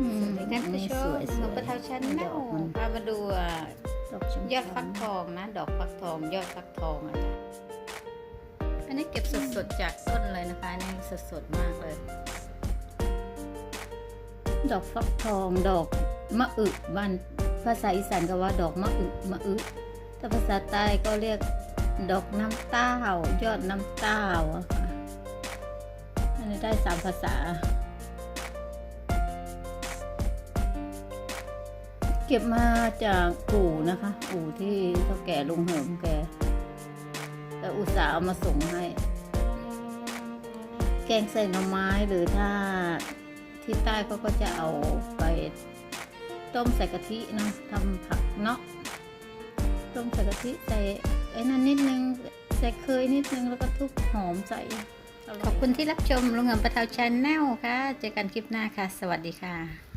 อืมสวัสดีท่านผู้ชสมวยๆหนูประทาชันแนดลอกมันพามาดูอะดอกชมพูยอดฟักทองนะ ดอกฟักทอง ยอดฟักทองอะจ้ะอันนี้เก็บสดๆจากต้นเลยนะคะอันนี่สดๆมากเลย ดอกฟักทองดอกมะอึบ้านภาษาอีสานก็ว่าดอกมะอึมะอึแต่ภาษาใต้ก็เรียกดอกน้ำเต้ายอดน้ำเต้าอะค่ะอันนี้ได้สามภาษา เก็บมาจากอู่นะคะ อู่ที่เขาแก่ลุงเหิมแกแต่อุตส่าห์เอามาส่งให้ แกงใส่หน่อไม้หรือถ้าที่ใต้เขาก็จะเอาไปต้มใส่กะทินะทำผักเนาะต้มใส่กะทิใส่ไอ้นั่นนิดนึงใส่เคยนิดนึงแล้วก็ทุบหอมใส่ขอบคุณที่รับชมลุงเหิมประทาชันแนลค่ะ เจอกันคลิปหน้าค่ะ สวัสดีค่ะ